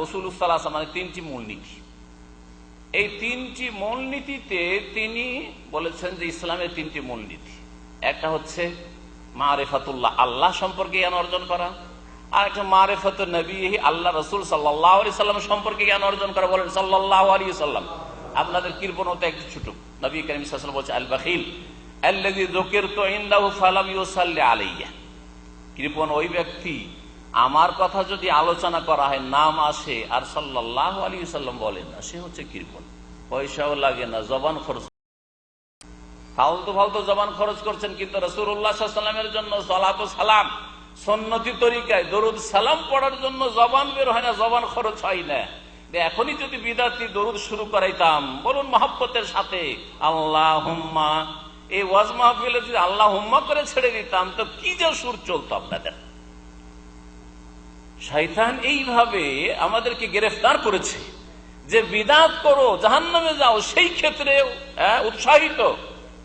রসুল্লাহ মানে তিনটি মূলনীতি। এই তিনটি মূলনীতিতে তিনি বলেছেন যে ইসলামের তিনটি মূলনীতি। একটা হচ্ছে মারেফাতুল্লাহ, আল্লাহ সম্পর্কে জ্ঞান অর্জন করা। আর একটা মারেফত নবী আল্লাহ রসুল সাল্লাহ আলি সাল্লাম সম্পর্কে জ্ঞান অর্জন করা। বলেন সাল্লাহ আলী সাল্লাম আপনাদের কৃপণতা একটু ছোট। নবী করিম সাল্লাম বলছে আল বাখিল আল্লাদি জকির তো ইন্দাহু ফালাম ইউসাল্লি আলাইয়া। কৃপণ ওই ব্যক্তি আমার কথা যদি আলোচনা করা হয়, নাম আসে, আর সাল্লাহ আলী সাল্লাম বলেন, না, সে হচ্ছে কৃপণ। পয়সাও লাগে না, জবান খরচ ফালতু ফালতু জবান খরচ করছেন, কিন্তু রসুল্লাহামের জন্য সালাত সালাম, সন্নতি তরিকায় দরুদ সালাম পড়ার জন্য জবান বের হয় না, জবান খরচ হয় না। এখনই যদি বিদাতি দরুদ শুরু করাইতাম, বলুন মহাব্বতের সাথে আল্লাহ হুম্মা এই ওয়াজ মাহফিলে যদি আল্লাহ হুম্মা করে ছেড়ে দিতাম, তো কি যে সুর চলতো আপনাদের? শৈতান এইভাবে আমাদেরকে গ্রেফতার করেছে যে বিদাত করো জাহান নামে যাও, সেই ক্ষেত্রে উৎসাহিত।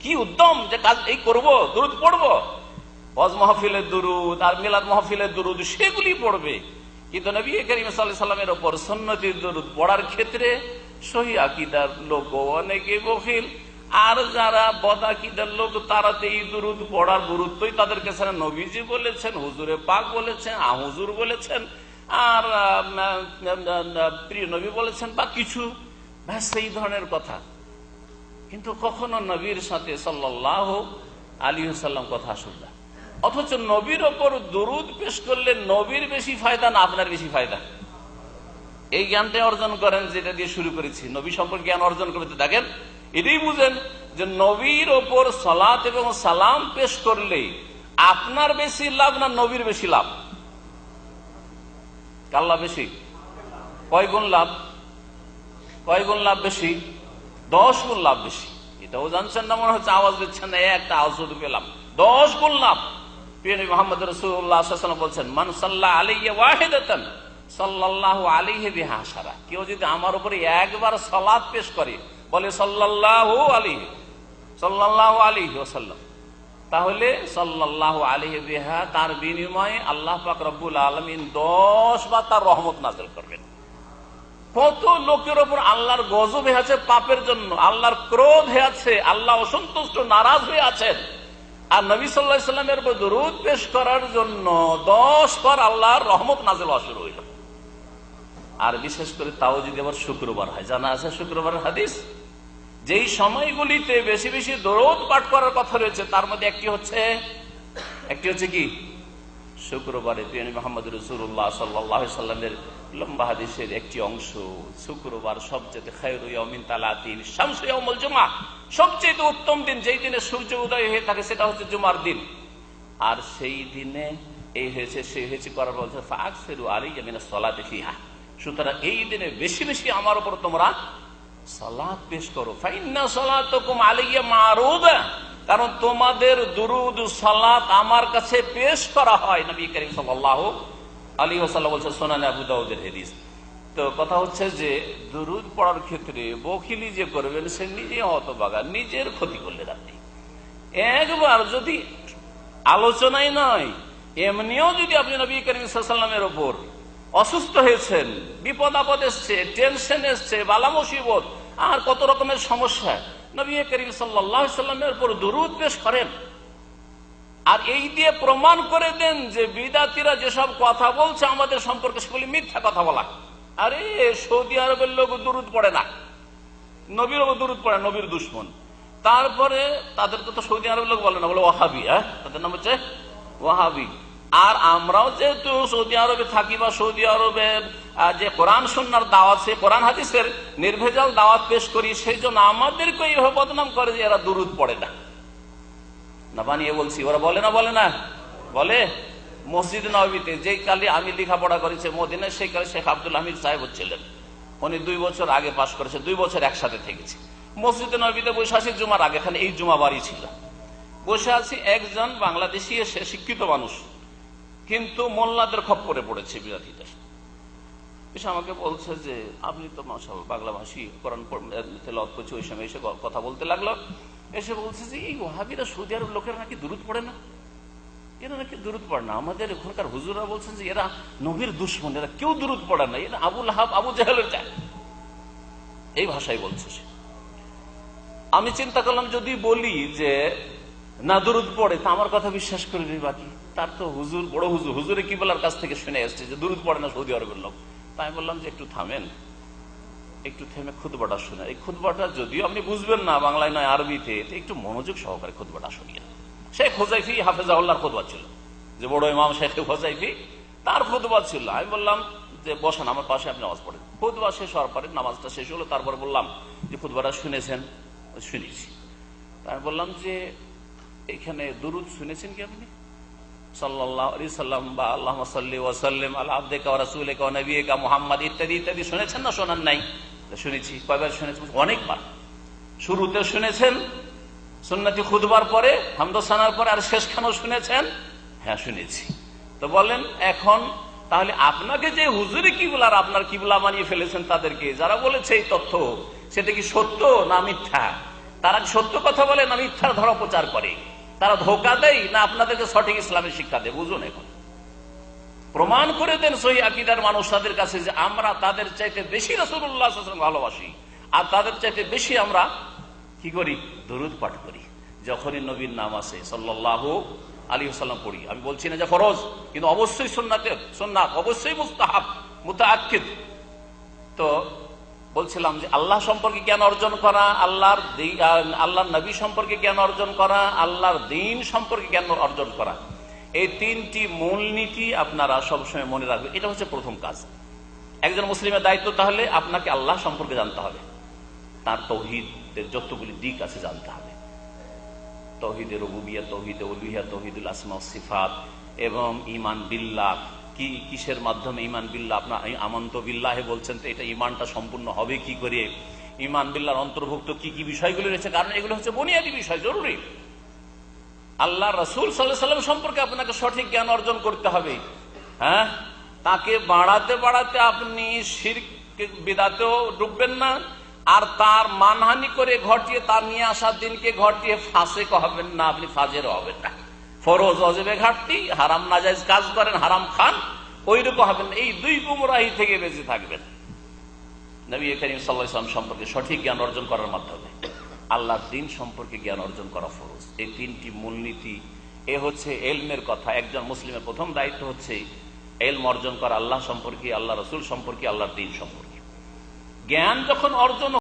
কি উদ্যম যে কাজ এই করব, দুরুদ পড়ব? হজ মাহফিলের দুরুদ আর মিলাদ মাহফিলের দুরুদ সেগুলি পড়বে। কিন্তু নবী করিম সাল্লামের ওপর সন্ন্যতির দুরুদ পড়ার ক্ষেত্রে সহি আকিদার লোক অনেকে আর যারা বদাকিদার লোক, তারা তো এই দুরুদ পড়ার গুরুত্বই তাদের কাছে নবীজি বলেছেন, হুজুরে পাক বলেছেন আহুজুর বলেছেন, আর প্রিয় নবী বলেছেন, বা কিছু সেই ধরনের কথা। কিন্তু কখনো নবীর সাথে সাল্লাহ আলী সাল্লাম কথা শুনলাম অথচ নবীর ওপর দরুদ পেশ করলে নবীর বেশি ফায়দা না আপনার বেশি ফায়দা? এই জ্ঞানটা অর্জন করেন যেটা দিয়ে শুরু করেছি। নবী সম্পর্কে জ্ঞান অর্জন করতে দেখেন এটাই বুঝেন যে নবীর ওপর সালাত এবং সালাম পেশ করলে আপনার বেশি লাভ না নবীর বেশি লাভ? কার লাভ বেশি? কয় গুণ লাভ? কয় গুণ লাভ বেশি? দশ গুণ লাভ বেশি। এটাও জানছেন না মনে হচ্ছে আওয়াজ দিচ্ছেন না, একটা আওয়াজ পেলাম। দশ গুণ লাভ। মোহাম্মদ রসুল্লাহ বলছেন, মান সাল্লাহ আলিয়া ওয়াহেদান সাল্লাহ আলিহে বিহা সারা কেউ যদি আমার উপরে একবার সলাদ পেশ করে বলে সাল্লাহ আলী সাল্লাহ আলী ওসাল্লাম তাহলে সাল্লাহ আলী বিহা, তার বিনিময়ে আল্লাহ পাক রব্বুল আলমিন দশ বার তার রহমত নাজল করবেন। কত লোকের ওপর আল্লাহর গজব হয়ে আছে পাপের জন্য, আল্লাহর ক্রোধ হয়ে আছে, আল্লাহ অসন্তুষ্ট, নারাজ হয়ে আছেন। আর নবী সাল্লাহ সাল্লামের উপর দরুদ পেশ করার জন্য দশ বার আল্লাহর রহমত নাজল শুরু হইল। আর বিশেষ করে তাও যদি আবার শুক্রবার হয়। জানা আছে শুক্রবার হাদিস? যেই সময়গুলিতে বেশি বেশি দরদ পাঠ করার কথা রয়েছে, তার মধ্যে একটি হচ্ছে একটি হচ্ছে কি? শুক্রবারে পিয়ানি মোহাম্মদ রসুল্লাহ সাল্লাহ সাল্লামের লম্বা হাদিসের একটি অংশ, শুক্রবার সবচেয়ে খায়রুমিন তালাতিন শামসুল জুমা সবচেয়ে উত্তম দিন, যেই দিনে সূর্য উদয় হয়ে থাকে, সেটা হচ্ছে জুমার দিন। আর সেই দিনে এই হয়েছে সেই হয়েছে করার বলছে ফাঁক ফেরু আলী জামিনা সলাতে ফিহা। সুতরাং এই দিনে বেশি বেশি আমার উপর তোমরা সালাদ পেশ করো। ফাইন্না সালাত আলিয়া মারুদা। কারণ তোমাদের দুরুদ, সালাত আমার কাছে পেশ করা হয়, নবী করিম সাল্লাহ আলী ওসাল্লাহ বলছে সোনান আবু দাউদের হেদিস। তো কথা হচ্ছে যে, দুরুদ পড়ার ক্ষেত্রে বকিলি যে করবেন, সে নিজে হতবাগা নিজের ক্ষতি করলেন আপনি একবার যদি আলোচনায় নয়, এমনিও যদি আপনি নবী করিম সাল্লামের ওপর অসুস্থ হয়েছেন, বিপদ আপদ এসছে টেনশন এসছে, বালা মুসিবত, আর কত রকমের সমস্যা। নবী করিম সাল্লামের উপর দুরুদ পেশ করেন। আর এই দিয়ে প্রমাণ করে দেন যে বিদাতিরা যেসব কথা বলছে আমাদের সম্পর্কে সেগুলি মিথ্যা কথা বলা। আরে, সৌদি আরবের লোক দুরুদ পড়ে না। নবীর দুরুদ পড়ে নবীর দুশ্মন। তারপরে তাদেরকে তো সৌদি আরবের লোক বলে না, বলে ওয়াহাবি হ্যাঁ? তাদের নাম হচ্ছে ওয়াহাবি। আর আমরাও যেহেতু সৌদি আরবে থাকি বা সৌদি আরবে যে কোরআন সন্ন্যার দাওয়াত সে কোরআন হাদিসের নির্ভেজাল দাওয়াত পেশ করি, সেই জন্য আমাদেরকে এইভাবে বদনাম করে যে এরা দুরুদ পড়ে না। না বানিয়ে বলছি, ওরা বলে না বলে না? বলে? মসজিদ নবীতে যেই কালে আমি লেখাপড়া করেছি মদিনে সেই কালে শেখ আব্দুল হামিদ সাহেব ছিলেন। উনি দুই বছর আগে পাশ করেছে, দুই বছর একসাথে থেকেছে। মসজিদ নবীতে বসে আসি জুমার আগে এখানে এই জুমা বাড়ি ছিল। বসে আছি, একজন বাংলাদেশি এসে শিক্ষিত মানুষ। কিন্তু মোল্লাদের খপ্পরে পড়েছে বিরাধীদের। এসে আমাকে বলছে যে, আপনি তো মাসাল বাংলা ভাষী, কোরআন করছে, ওই সময় এসে কথা বলতে লাগল। এসে বলছে যে, এই ওহাবিরা সৌদি আরব লোকেরা নাকি দূরত পড়ে না? এরা নাকি দূরত পড়ে না। আমাদের ওখানকার হুজুরা বলছেন যে, এরা নবীর দুশ্মন, এরা কেউ দূরত পড়ে না। এরা আবুল হাব, আবু জাহেলের যায় এই ভাষায় বলছে আমি চিন্তা করলাম, যদি বলি যে না দুরুদ পড়ে, তা আমার কথা বিশ্বাস করে নেই বাকি। তার তো হুজুর, বড় হুজুর, হুজুরে কি বলার কাছ থেকে শুনে আসছে যে দুরুদ পড়ে না সৌদি আরবের লোক। তাই বললাম যে একটু থামেন, একটু থেমে খুদবাটা শুনে। এই খুদবাটা যদিও আপনি বুঝবেন না, বাংলায় নয়, আরবিতে একটু মনোযোগ সহকারে খুদবাটা শুনিয়ে শেখ হোজাইফি হাফেজাউল্লাহর খুদবা ছিল। যে বড় ইমাম শেখ হোজাইফি তার খুদবা ছিল। আমি বললাম যে, বসান, আমার পাশে আপনি নামাজ পড়েন। খুদবা শেষ হওয়ার পরে নামাজটা শেষ হলো, তারপরে বললাম যে খুদবাটা শুনেছেন, শুনেছি। আমি বললাম যে এখানে দুরুদ শুনেছেন কি আপনি? সাল্লাম বা আল্লাহ মোহাম্মদ ইত্যাদি ইত্যাদি শুনেছেন না নাই? শুনেছি অনেকবার। শুনেছেন পরে পরে আর শুনেছেন? হ্যাঁ শুনেছি। তো বলেন, এখন তাহলে আপনাকে যে হুজুরে কিবলার আপনার কিবলা বানিয়ে ফেলেছেন তাদেরকে, যারা বলেছে এই তথ্য, সেটা কি সত্য না মিথ্যা? তারা সত্য কথা বলে না মিথ্যার ধরা প্রচার করে? তারা ধোকা দেয় না আপনাদেরকে সঠিক ইসলামের শিক্ষা দেয়, বুঝুন এখন। প্রমাণ করে দেন সহি আকিদার মানুষ তাদের কাছে যে আমরা তাদের চাইতে বেশি রসুল্লাহ ভালোবাসি। আর তাদের চাইতে বেশি আমরা কি করি? দরুদ পাঠ করি। যখনই নবীর নাম আসে সাল্লাহ আলী সাল্লাম পড়ি। আমি বলছি না যে ফরজ, কিন্তু অবশ্যই সোননাথের সোননাথ অবশ্যই মুস্তাহাব, মুতাআক্কিদ। তো বলছিলাম যে আল্লাহ সম্পর্কে জ্ঞান অর্জন করা, আল্লাহর আল্লাহর নবী সম্পর্কে জ্ঞান অর্জন করা, আল্লাহর দিন সম্পর্কে জ্ঞান অর্জন করা। এই তিনটি মূলনীতি আপনারা সবসময় মনে রাখবেন। এটা হচ্ছে প্রথম কাজ। একজন মুসলিমের দায়িত্ব তাহলে আপনাকে আল্লাহ সম্পর্কে জানতে হবে। তার তৌহিদের যতগুলি দিক আছে জানতে হবে। তৌহিদের রবুবিয়া, তৌহিদে উলুহিয়া, তৌহিদুল আসমা সিফাত এবং ইমান বিল্লাহ। কি, কিসের মাধ্যমে ইমান বিল্লাহ? আপনার আমন্ত বিল্লাহে বলছেন তো এটা ইমানটা সম্পূর্ণ হবে কি করে? ইমান বিল্লার অন্তর্ভুক্ত কি কি বিষয়গুলি রয়েছে? কারণ এগুলো হচ্ছে বুনিয়াদী বিষয়, জরুরি। আল্লাহ রসুল সাল্লাম সম্পর্কে আপনাকে সঠিক জ্ঞান অর্জন করতে হবে। হ্যাঁ? তাকে বাড়াতে বাড়াতে আপনি শির বিদাতেও ডুববেন না। আর তার মানহানি করে ঘটিয়ে, তার নিয়ে আসার দিনকে ঘটিয়ে ফাঁসে হবেন না, আপনি ফাজেরও হবেন না। ফরোজ অজেবে ঘাটতি, হারাম নাজাইজ কাজ করেন, হারাম খান ওই রকম হবেন, এই দুই গুমরাহি থেকে বেঁচে থাকবেন। নবী করিম সাল্লাহ সম্পর্কে সঠিক জ্ঞান অর্জন করার মাধ্যমে। আল্লাহর দিন সম্পর্কে জ্ঞান অর্জন করা ফরজ। এই তিনটি মূলনীতি, এ হচ্ছে এলমের কথা। একজন মুসলিমের প্রথম দায়িত্ব হচ্ছে এলম অর্জন করা, আল্লাহ সম্পর্কে, আল্লাহ রসুল সম্পর্কে, আল্লাহর দিন সম্পর্কে। জ্ঞান যখন অর্জন